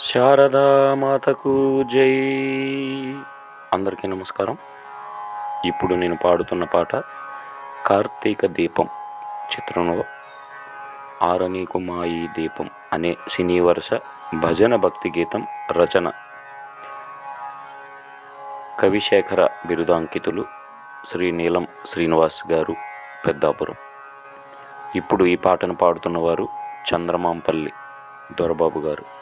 శారదామాతకు జై. అందరికీ నమస్కారం. ఇప్పుడు నేను పాడుతున్న పాట కార్తీక దీపం చిత్రంలో. ఆరణి కుమాయి దీపం అనే సినీ వరుస భజన భక్తి గీతం రచన. కవిశేఖర బిరుదాంకితులు శ్రీ నీలం శ్రీనివాస్ గారు పెద్దాపురం. ఇప్పుడు ఈ పాటను పాడుతున్నవారు చంద్రమాంపల్లి దొరబాబు గారు.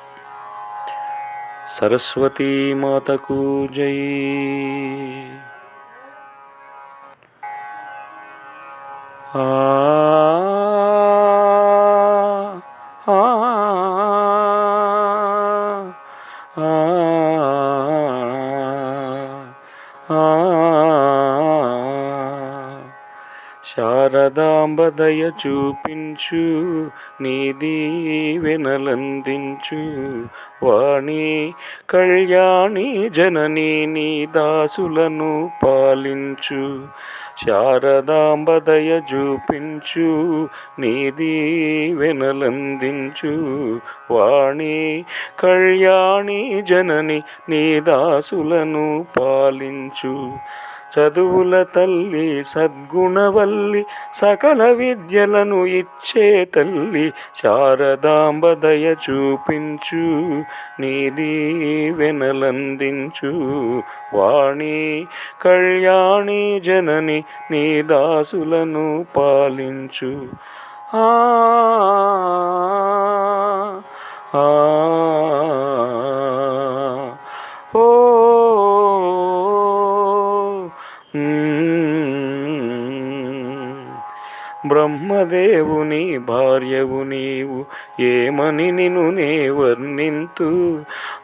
సరస్వతీ మాతకు జై ఆ ఆ, ఆ, శారదాంబదయ చూపించు నీది వెనలందించు. వాణి కళ్యాణి జనని నీ దాసులను పాలించు. శారదాంబదయ చూపించు నీది వెనలందించు. వాణి కళ్యాణి జనని నీ దాసులను పాలించు. చదువుల తల్లి సద్గుణవల్లి సకల విద్యలను ఇచ్చే తల్లి శారదాంబదయ చూపించు నీ దీవెనలందించు వాణి కళ్యాణి జనని నీ దాసులను పాలించు. ఆ ఆ, బ్రహ్మదేవుని భార్యవు నీవు ఏమని నిను నే వర్ణింతు?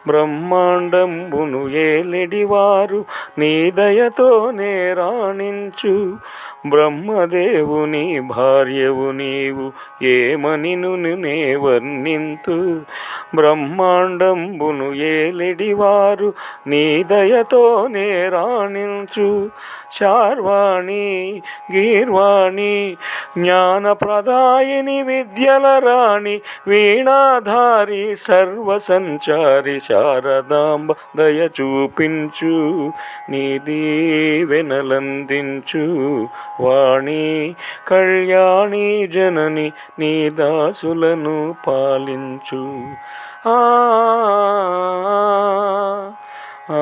బ్రహ్మాండంబును ఏలెడివారు నీ దయతోనే రాణించు. బ్రహ్మదేవుని భార్యవు నీవు ఏమని నే వర్ణింతు? బ్రహ్మాండంబును ఏలెడివారు నీ దయతోనే రాణించు. శార్వాణి గీర్వాణి జ్ఞానప్రదాయిని విద్యల రాణి వీణాధారి సర్వసంచారి శారదాంబ దయ చూపించు నీ దీవెనలందించు వాణి కళ్యాణి జనని నీ దాసులను పాలించు. ఆ ఆ,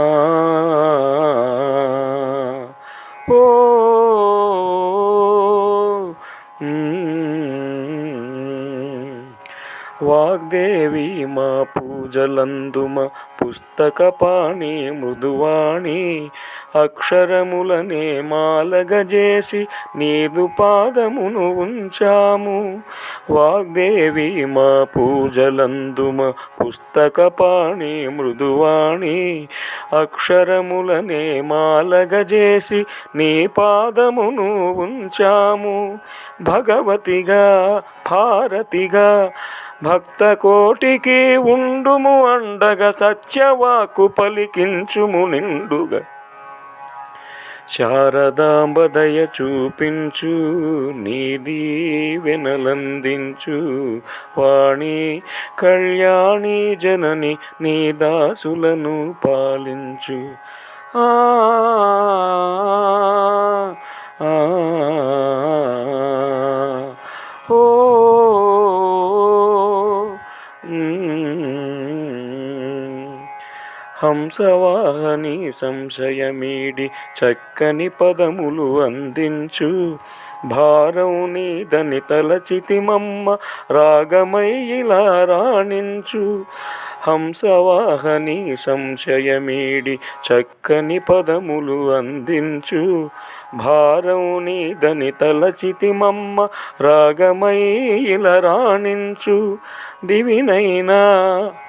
వాగ్దేవి మా పూజలందుమ పుస్తక పాణి మృదువాణి అక్షరములనే మాలగజేసి నీదు పాదమును ఉంచాము. వాగ్దేవి మా పూజలందుమ పుస్తక పాణి మృదువాణి అక్షరములనే మాలగజేసి నీ పాదమును ఉంచాము. భగవతిగా భారతిగా భక్త కోటికి ఉండుము అండగా సత్యవాకు పలికించుము నిండుగా. శారదాంబదయ చూపించు నీ దీవెనలందించు వాణి కళ్యాణి జనని నీ దాసులను పాలించు. ఆ. హంసవాహని సంశయమీడి చక్కని పదములు అందించు. భారం నీదని తలచితిమమ్మ రాగమై ఇలా రాణించు. హంసవాహని సంశయమీడి చక్కని పదములు అందించు. భారం నీదని తలచితిమమ్మ రాగమై ఇలా రాణించు. దివినైనా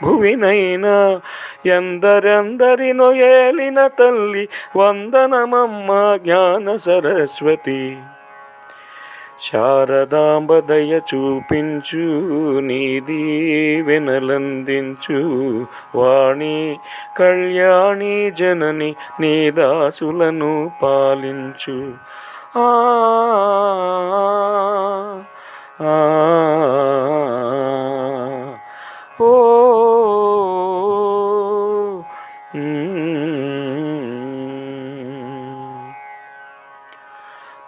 భువినైనా ఎందరెందరినో ఏలిన తల్లి వందనమమ్మ జ్ఞాన సరస్వతి. శారదాంబదయ చూపించు నీ వెనలందించు. వాణి కళ్యాణి జనని నీ దాసులను పాలించు. ఆ.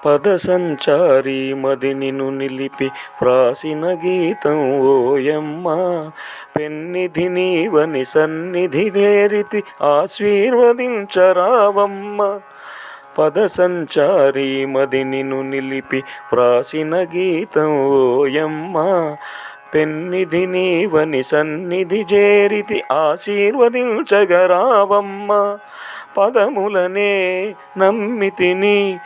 పద సంచారి మదినిను నిలిపి వ్రాసిన గీతం ఓయమ్మ పెన్నిధి నీవని సన్నిధి నేరితి ఆశీర్వదించరావమ్మ. పద సంచారి మదినిను నిలిపి వ్రాసిన గీతం ఓయమ్మ పెన్నిధి నీవని సన్నిధి చేరితి ఆశీర్వదించగరావమ్మ. పదములనే నమ్మితిని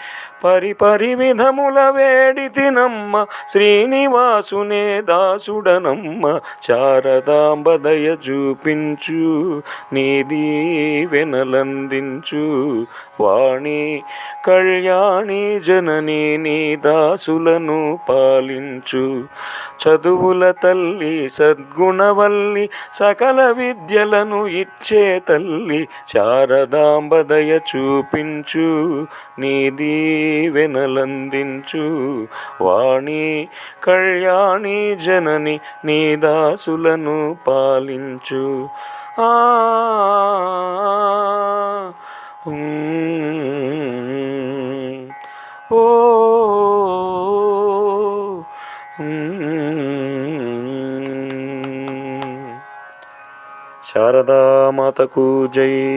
పరిపరి విధముల వేడితినమ్మ శ్రీనివాసునే దాసుడనమ్మ శారదాంబదయ చూపించు నీది వెనలందించు వాణి కళ్యాణి జనని నీ దాసులను పాలించు. చదువుల తల్లి సద్గుణవల్లి సకల విద్యలను ఇచ్చే తల్లి శారదాంబదయ చూపించు నీది వెనలందించు. వాణి కళ్యాణి జనని నీ దాసులను పాలించు. ఆ ఓ శారదామాతకు జై.